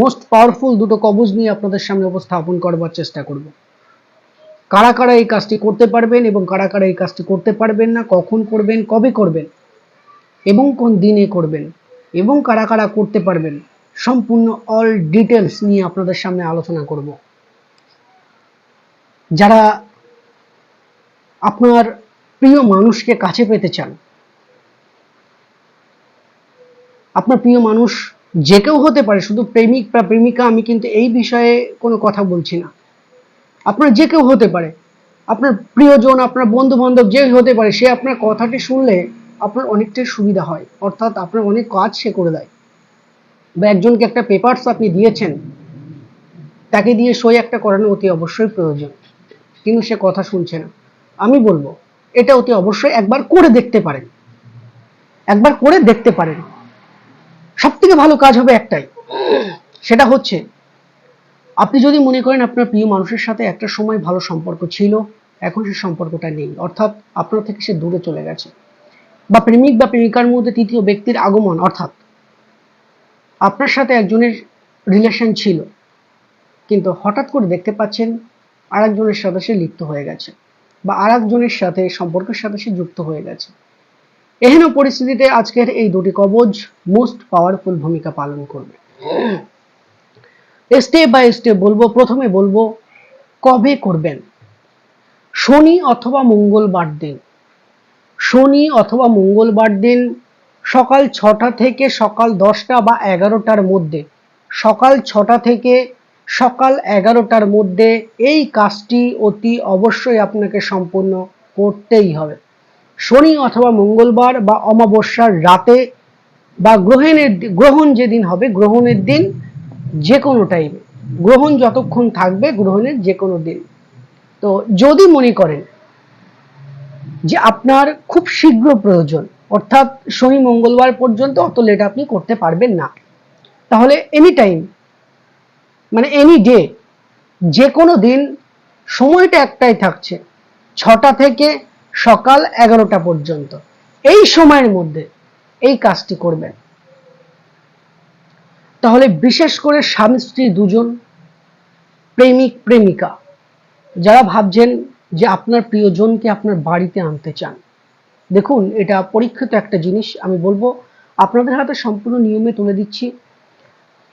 Most powerful দুটো কবজ নিয়ে আপনাদের সামনে উপস্থাপন করবার চেষ্টা করব। কারা কারা এই কাজটি করতে পারবেন এবং কারা কারা এই কাজটি করতে পারবেন না, কখন করবেন, কবে করবেন, এবং কোন দিনে করবেন, এবং কারা কারা করতে পারবেন, সম্পূর্ণ অল ডিটেলস নিয়ে আপনাদের সামনে আলোচনা করব। যারা আপনার প্রিয় মানুষকে কাছে পেতে চান, আপনার প্রিয় মানুষ যে কেউ হতে পারে, শুধু প্রেমিক বা প্রেমিকা, আমি কিন্তু এই বিষয়ে কোনো কথা বলছি না। আপনার যে কেউ হতে পারে, আপনার প্রিয়জন, আপনার বন্ধু বান্ধব যে হতে পারে, সে আপনার কথাটি শুনলে আপনার অনেকটাই সুবিধা হয়। অর্থাৎ আপনার অনেক কাজ সে করে দেয়। বা একজনকে একটা পেপারস আপনি দিয়েছেন, তাকে দিয়ে সই একটা করানো অতি অবশ্যই প্রয়োজন। কিন্তু সে কথা শুনছে না। আমি বলব, এটা অতি অবশ্যই একবার করে দেখতে পারেন। একবার করে দেখতে পারেন। সব থেকে ভালো কাজ হবে একটাই। সেটা হচ্ছে, আপনি যদি মনে করেন আপনার প্রিয় মানুষের সাথে একটা সময় ভালো সম্পর্ক ছিল, এখন সে সম্পর্কটা নেই। অর্থাৎ আপনার থেকে সে দূরে চলে গেছে। বা প্রেমিক বা প্রেমিকার মধ্যে তৃতীয় ব্যক্তির আগমন, অর্থাৎ আপনার সাথে একজনের রিলেশন ছিল, কিন্তু হঠাৎ করে দেখতে পাচ্ছেন আরেকজনের সাথে সে লিপ্ত হয়ে গেছে, বা আরেকজনের সাথে সম্পর্কের সাথে সে যুক্ত হয়ে গেছে। এহেন পরিস্থিতিতে আজকের এই দুটি কবজ মোস্ট পাওয়ারফুল ভূমিকা পালন করবে। স্টেপ বাই স্টেপ বলব, প্রথমে বলব, কবে করবেন? শনি অথবা মঙ্গলবার দিন। শনি অথবা মঙ্গলবার দিন সকাল ছটা থেকে সকাল দশটা বা এগারোটার মধ্যে। সকাল ছটা থেকে সকাল এগারোটার মধ্যে এই কাজটি অতি অবশ্যই আপনাকে সম্পূর্ণ করতেই হবে। শনি অথবা মঙ্গলবার বা অমাবস্যার রাতে বা গ্রহণের গ্রহণ যেদিন হবে, গ্রহণের দিন যে কোনো টাইমে গ্রহণ যতক্ষণ থাকবে, গ্রহণের যে কোনো দিন। তো যদি মনে করেন যে আপনার খুব শীঘ্র প্রয়োজন, অর্থাৎ শনি মঙ্গলবার পর্যন্ত অত লেট আপনি করতে পারবেন না, তাহলে এনি টাইম মানে এনি ডে যে কোনো দিন সময়টা একটাই থাকছে, ছটা থেকে সকাল এগারোটা পর্যন্ত। এই সময়ের মধ্যে এই কাজটি করবেন। তাহলে বিশেষ করে স্বামী স্ত্রী দুজন প্রেমিক প্রেমিকা, যারা ভাবছেন যে আপনার প্রিয়জনকে আপনার বাড়িতে আনতে চান। দেখুন, এটা পরীক্ষিত একটা জিনিস, আমি বলব, আপনাদের হাতে সম্পূর্ণ নিয়মে তুলে দিচ্ছি।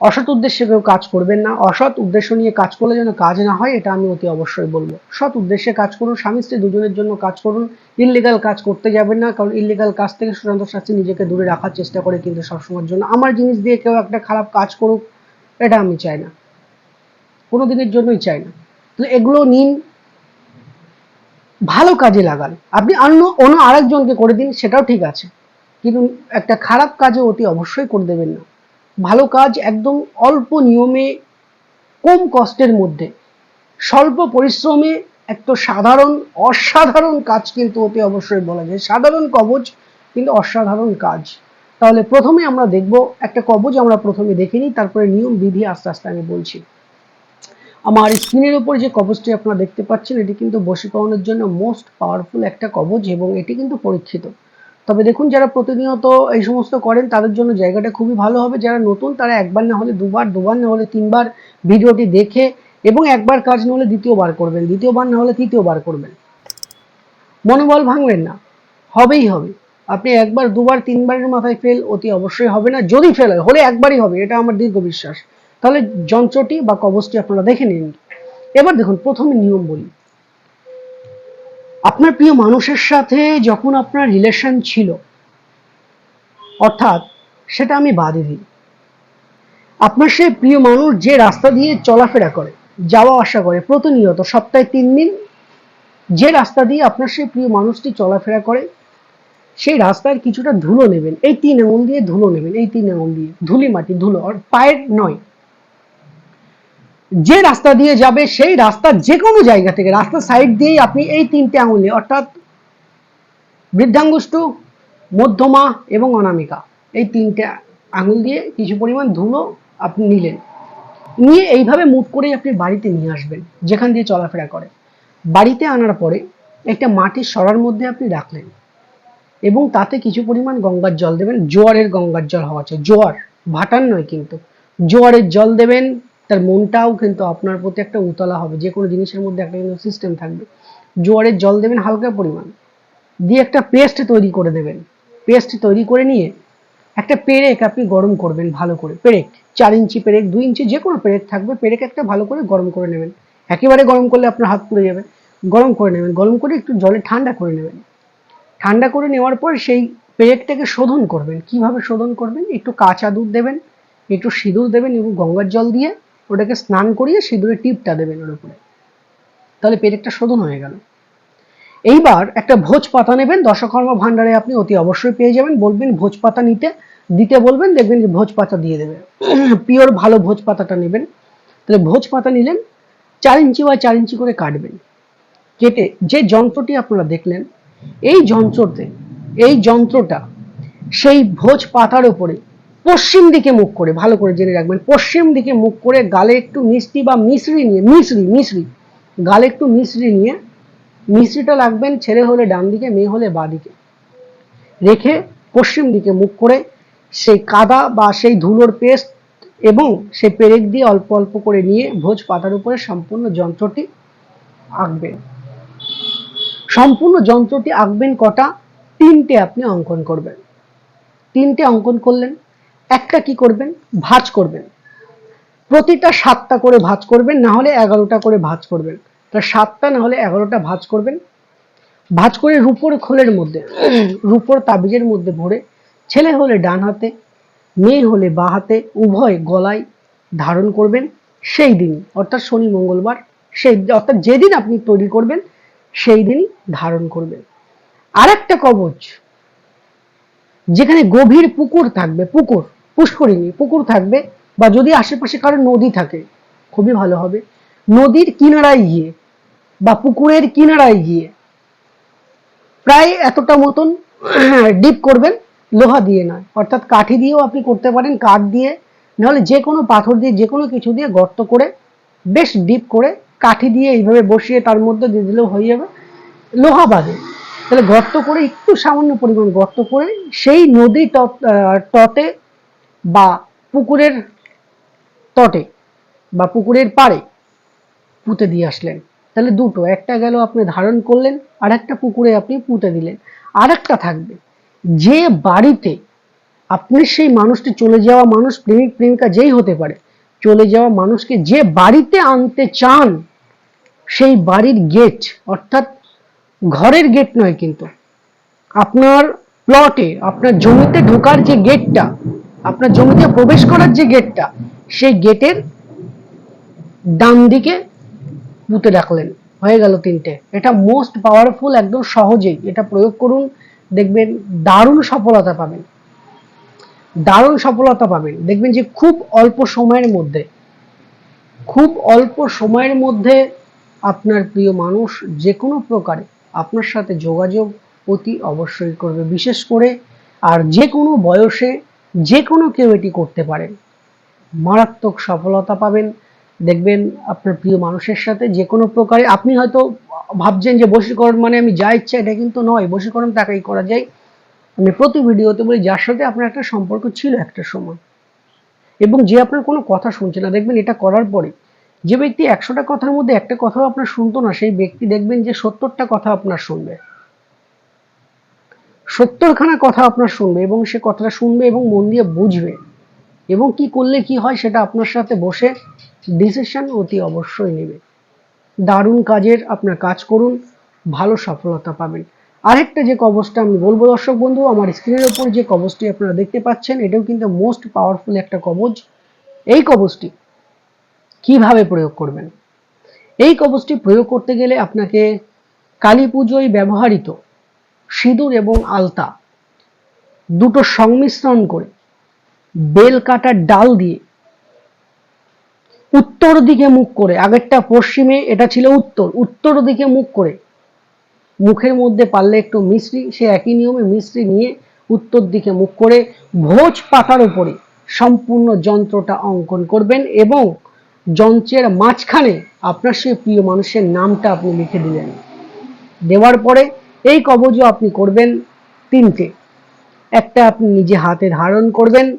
অসৎ উদ্দেশ্যে কেউ কাজ করবেন না, অসৎ উদ্দেশ্য নিয়ে কাজ করলে যেন কাজ না হয়, এটা আমি অতি অবশ্যই বলব। সৎ উদ্দেশ্যে কাজ করুন, স্বামী স্ত্রী দুজনের জন্য কাজ করুন ইলিগাল কাজ করতে যাবেন না, কারণ ইলিগাল কাজ থেকে সুশান্ত শাস্ত্রী নিজেকে দূরে রাখার চেষ্টা করে কিন্তু সবসময়ের জন্য। আমার জিনিস দিয়ে কেউ একটা খারাপ কাজ করুক, এটা আমি চাই না। কোনো দিনের জন্যই চাই না। তো এগুলো নিন, ভালো কাজে লাগান। আপনি অন্য অন্য আরেকজনকে করে দিন, সেটাও ঠিক আছে। কিন্তু একটা খারাপ কাজে অতি অবশ্যই করে দেবেন না। ভালো কাজ একদম অল্প নিয়মে, কম কষ্টের মধ্যে। স্বল্প পরিশ্রমে একটা সাধারণ, অসাধারণ কাজ কিন্তু অতি অবশ্যই বলা যায়। সাধারণ কবচ কিন্তু অসাধারণ কাজ। তাহলে প্রথমে আমরা দেখব, একটা কবচ আমরা প্রথমে দেখে নিই, তারপরে নিয়ম, বিধি আস্তে আস্তে আমি বলছি। আমার স্ক্রিনের উপর যে কবচটি আপনারা দেখতে পাচ্ছেন, এটি কিন্তু বশীকরণের জন্য মোস্ট পাওয়ারফুল একটা কবচ এবং এটি কিন্তু পরীক্ষিত। তবে দেখুন, যারা প্রতিনিয়ত এই সমস্ত করেন, তাদের জন্য জায়গাটা খুবই ভালো হবে। যারা নতুন, তারা একবার না হলে দুবার দুবার না হলে তিনবার ভিডিওটি দেখে এবং একবার কাজ না হলে দ্বিতীয়বার করবেন। দ্বিতীয়বার না হলে তৃতীয়বার করবেন। মনোবল ভাঙবেন না। হবেই হবে। আপনি একবার, দুবার, তিনবারের মাথায় ফেল অতি অবশ্যই হবে না। যদি ফেল হয়, হলে একবারই হবে, এটা আমার দীর্ঘ বিশ্বাস। তাহলে যন্ত্রটি বা কবচটি আপনারা দেখে নিন। এবার দেখুন, প্রথমে নিয়ম বলি। আপনার প্রিয় মানুষের সাথে যখন আপনার রিলেশন ছিল, অর্থাৎ সেটা আমি বাদে দিই। আপনার সেই প্রিয় মানুষ যে রাস্তা দিয়ে চলাফেরা করে, যাওয়া আসা করে প্রতিনিয়ত সপ্তাহে তিন দিন, যে রাস্তা দিয়ে আপনার সেই প্রিয় মানুষটি চলাফেরা করে, সেই রাস্তার কিছুটা ধুলো নেবেন। এই তিন আঙুল দিয়ে ধুলো নেবেন, এই তিন আঙুল দিয়ে। ধুলি মাটি ধুলো, আর পায়ের নয় যে রাস্তা দিয়ে যাবে, সেই রাস্তা যে কোনো জায়গা থেকে রাস্তা সাইড দিয়েই আপনি এই তিনটে আঙুল অর্থাৎ বৃদ্ধাঙ্গুষ্ঠ, মধ্যমা এবং অনামিকা, এই তিনটে আঙুল দিয়ে কিছু পরিমাণ ধুলো আপনি নিলেন। নিয়ে এইভাবে মুভ করেই আপনি বাড়িতে নিয়ে আসবেন, যেখান দিয়ে চলাফেরা করে। বাড়িতে আনার পরে একটা মাটির সরার মধ্যে আপনি রাখলেন এবং তাতে কিছু পরিমাণ গঙ্গার জল দেবেন। জোয়ারের গঙ্গার জল হওয়া চাই জোয়ার, ভাটার নয় কিন্তু, জোয়ারের জল দেবেন মনটাও কিন্তু আপনার প্রতি একটা উতলা হবে। যে কোনো জিনিসের মধ্যে একটা কিন্তু সিস্টেম থাকবে। জোয়ারের জল দেবেন হালকা পরিমাণ। দিয়ে একটা পেস্ট তৈরি করে দেবেন। পেস্ট তৈরি করে নিয়ে একটা পেরেক আপনি গরম করবেন ভালো করে। পেরেক, চার ইঞ্চি পেরেক, দুই ইঞ্চি যে কোনো পেরেক থাকবে। পেরেক একটা ভালো করে গরম করে নেবেন। একেবারে গরম করলে আপনার হাত পুড়ে যাবে। গরম করে নেবেন। গরম করে একটু জলে ঠান্ডা করে নেবেন। ঠান্ডা করে নেওয়ার পর সেই পেরেকটাকে শোধন করবেন। কীভাবে শোধন করবেন? একটু কাঁচা দুধ দেবেন, একটু সিঁদুর দেবেন এবং গঙ্গার জল দিয়ে ওটাকে স্নান করিয়ে সিঁদুরের টিপটা দেবেন ওর উপরে। তাহলে পেরেকটা শোধন হয়ে গেল। এইবার একটা ভোজ পাতা নেবেন, দশকর্মা ভান্ডারে আপনি অতি অবশ্যই পেয়ে যাবেন। বলবেন ভোজ পাতা নিতে, দিতে বলবেন, দেখবেন যে ভোজ পাতা দিয়ে দেবে। পিওর ভালো ভোজ পাতাটা নেবেন। তাহলে ভোজ পাতা নিলেন, চার ইঞ্চি বা চার ইঞ্চি করে কাটবেন। কেটে যে যন্ত্রটি আপনারা দেখলেন, এই যন্ত্রতে, এই যন্ত্রটা সেই ভোজ পাতার উপরে পশ্চিম দিকে মুখ করে, ভালো করে জেনে রাখবেন, পশ্চিম দিকে মুখ করে গালে একটু মিষ্টি বা মিশ্রি নিয়ে মিশ্রি মিশ্রি গালে একটু মিশ্রি নিয়ে মিশ্রিটা রাখবেন ছেলে হলে ডান দিকে, মেয়ে হলে বাঁ দিকে। রেখে পশ্চিম দিকে মুখ করে সেই কাদা বা সেই ধুলোর পেস্ট এবং সেই পেরেক দিয়ে অল্প অল্প করে নিয়ে ভোজ পাতার উপরে সম্পূর্ণ যন্ত্রটি আঁকবেন। সম্পূর্ণ যন্ত্রটি আঁকবেন কটা? তিনটে আপনি অঙ্কন করবেন। তিনটে অঙ্কন করলেন একটা কি করবেন? ভাঁজ করবেন। প্রতিটা সাতটা করে ভাঁজ করবেন, না হলে এগারোটা করে ভাঁজ করবেন। তা সাতটা, না হলে এগারোটা ভাঁজ করবেন। ভাঁজ করে রূপোর খোলের মধ্যে, রূপোর তাবিজের মধ্যে ভরে, ছেলে হলে ডান হাতে, মেয়ে হলে বা হাতে, উভয় গলায় ধারণ করবেন সেই দিন। অর্থাৎ শনি, মঙ্গলবার, সেই অর্থাৎ যেদিন আপনি তৈরি করবেন, সেই দিনই ধারণ করবেন। আরেকটা কবচ, যেখানে গভীর পুকুর থাকবে, পুকুর। পুষ্করিণী পুকুর থাকবে বা যদি আশেপাশে কারও নদী থাকে, খুবই ভালো হবে। নদীর কিনারায় গিয়ে বা পুকুরের কিনারায় গিয়ে প্রায় এতটা মতন ডিপ করবেন, লোহা দিয়ে নয়। অর্থাৎ কাঠি দিয়েও আপনি করতে পারেন, কাঠ দিয়ে। নাহলে যে কোনো পাথর দিয়ে, যে কোনো কিছু দিয়ে গর্ত করে, বেশ ডিপ করে কাঠি দিয়ে এইভাবে বসিয়ে তার মধ্যে দিয়ে দিলেও হয়ে যাবে। লোহা বাদে। তাহলে গর্ত করে একটু সামান্য পরিমাণ গর্ত করে সেই নদী তট- বা পুকুরের তটে বা পুকুরের পাড়ে পুঁতে দিয়ে আসলেন। তাহলে দুটো, একটা গেল আপনি ধারণ করলেন আর একটা পুকুরে আপনি পুঁতে দিলেন। আর একটা থাকবে, যে বাড়িতে আপনি সেই মানুষটি চলে যাওয়া মানুষ, প্রেমিক, প্রেমিকা যেই হতে পারে, চলে যাওয়া মানুষকে যে বাড়িতে আনতে চান, সেই বাড়ির গেট অর্থাৎ ঘরের গেট নয় কিন্তু, আপনার প্লটে আপনার জমিতে ঢোকার যে গেটটা আপনার জমিতে প্রবেশ করার যে গেটটা সেই গেটের ডান দিকে পুঁতে রাখলেন। হয়ে গেল তিনটে। এটা মোস্ট পাওয়ারফুল একদম সহজেই এটা প্রয়োগ করুন, দেখবেন দারুণ সফলতা পাবেন। দারুণ সফলতা পাবেন। দেখবেন যে খুব অল্প সময়ের মধ্যে, খুব অল্প সময়ের মধ্যে আপনার প্রিয় মানুষ যে কোনো প্রকারে আপনার সাথে যোগাযোগ অতি অবশ্যই করবে। বিশেষ করে আর যে কোনো বয়সে যে কোনো কেউ এটি করতে পারেন। মারাত্মক সফলতা পাবেন। দেখবেন আপনার প্রিয় মানুষের সাথে যে কোনো প্রকারে আপনি হয়তো ভাবছেন যে বশীকরণ মানে আমি যা ইচ্ছা এটা কিন্তু নয়, বশীকরণ তাকেই করা যায়। আমি প্রতি ভিডিওতে বলি, যার সাথে আপনার একটা সম্পর্ক ছিল একটা সময়। এবং যে আপনার কোনো কথা শুনছে না, দেখবেন এটা করার পরে যে ব্যক্তি একশোটা কথার মধ্যে একটা কথাও আপনার শুনতো না, সেই ব্যক্তি দেখবেন যে সত্তরটা কথা আপনার শুনবে। সত্তরখানা কথা আপনার শুনবে এবং সে কথাটা শুনবে এবং মন দিয়ে বুঝবে। এবং কি করলে কি হয় সেটা আপনার সাথে বসে ডিসিশন অতি অবশ্যই নেবে। দারুণ কাজের আপনার কাজ করুন, ভালো সফলতা পাবেন। আরেকটা যে কবচটা আমি বলব দর্শক বন্ধু, আমার স্ক্রিনের উপর যে কবচটি আপনারা দেখতে পাচ্ছেন, এটাও কিন্তু মোস্ট পাওয়ারফুল একটা কবচ। এই কবচটি কীভাবে প্রয়োগ করবেন? এই কবচটি প্রয়োগ করতে গেলে আপনাকে কালী পুজোয় ব্যবহৃত সিঁদুর এবং আলতা। দুটো সংমিশ্রণ করে বেল কাটার ডাল দিয়ে উত্তর দিকে মুখ করে, আগেরটা পশ্চিমে, এটা ছিল উত্তর উত্তর দিকে মুখ করে। মুখের মধ্যে পারলে একটু মিশ্রি সে একই নিয়মে মিশ্রি নিয়ে উত্তর দিকে মুখ করে ভোজ পাতার উপরে সম্পূর্ণ যন্ত্রটা অঙ্কন করবেন এবং যন্ত্রের মাঝখানে আপনার সেই প্রিয় মানুষের নামটা আপনি লিখে দিলেন। দেওয়ার পরে এই কবজও আপনি করবেন তিনটে। একটা আপনি নিজে হাতে ধারণ করবেন,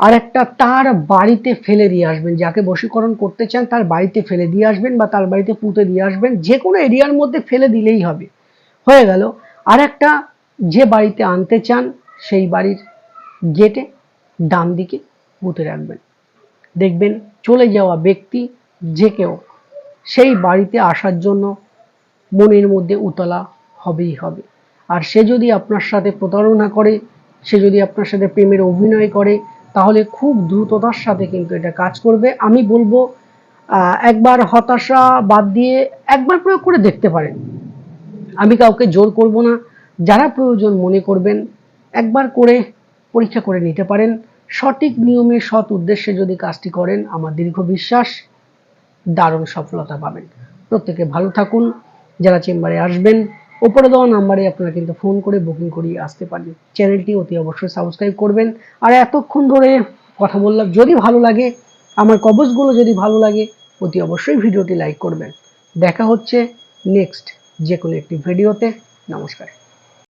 আর একটা তার বাড়িতে ফেলে দিয়ে আসবেন। যাকে বশীকরণ করতে চান, তার বাড়িতে ফেলে দিয়ে আসবেন বা তার বাড়িতে পুঁতে দিয়ে আসবেন। যে কোনো এরিয়ার মধ্যে ফেলে দিলেই হবে। হয়ে গেল। আর একটা যে বাড়িতে আনতে চান, সেই বাড়ির গেটে ডান দিকে পুঁতে রাখবেন। দেখবেন চলে যাওয়া ব্যক্তি যে কেউ, সেই বাড়িতে আসার জন্য মনের মধ্যে উতলা হবেই হবে। আর সে যদি আপনার সাথে প্রতারণা করে, সে যদি আপনার সাথে প্রেমের অভিনয় করে, তাহলে খুব দ্রুততার সাথে কিন্তু এটা কাজ করবে। আমি বলব একবার হতাশা বাদ দিয়ে একবার প্রয়োগ করে দেখতে পারেন। আমি কাউকে জোর করব না। যারা প্রয়োজন মনে করবেন, একবার করে পরীক্ষা করে নিতে পারেন। সঠিক নিয়মে, সৎ উদ্দেশ্যে যদি কাজটি করেন, আমার দীর্ঘ বিশ্বাস, দারুণ সফলতা পাবেন। প্রত্যেকে ভালো থাকুন। যারা চেম্বারে আসবেন ওপরে দেওয়া নাম্বারে আপনারা কিন্তু ফোন করে বুকিং করিয়ে আসতে পারেন। চ্যানেলটি অতি অবশ্যই সাবস্ক্রাইব করবেন। আর এতক্ষণ ধরে কথা বললাম, যদি ভালো লাগে, আমার কবজগুলো যদি ভালো লাগে, অতি অবশ্যই ভিডিওটি লাইক করবেন। দেখা হচ্ছে নেক্সট যে কোনো একটি ভিডিওতে নমস্কার।